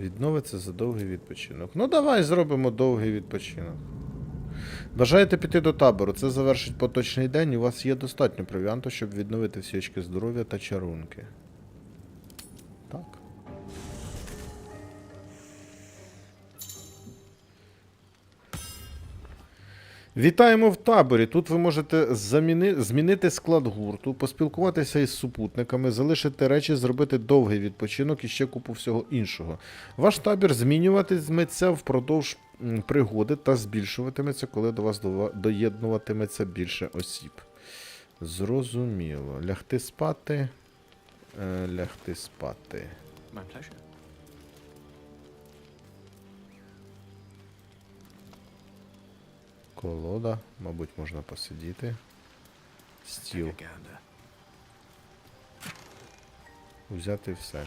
Відновиться за довгий відпочинок. Ну давай зробимо довгий відпочинок. Бажаєте піти до табору. Це завершить поточний день, у вас є достатньо провіанту, щоб відновити всі очки здоров'я та чарунки. Вітаємо в таборі. Тут ви можете заміни... змінити склад гурту, поспілкуватися із супутниками, залишити речі, зробити довгий відпочинок і ще купу всього іншого. Ваш табір змінюватиметься впродовж пригоди та збільшуватиметься, коли до вас доєднуватиметься більше осіб. Зрозуміло. Лягти спати. Е, лягти спати. Колода, мабуть, можна посидіти. Стіл. Взяти все.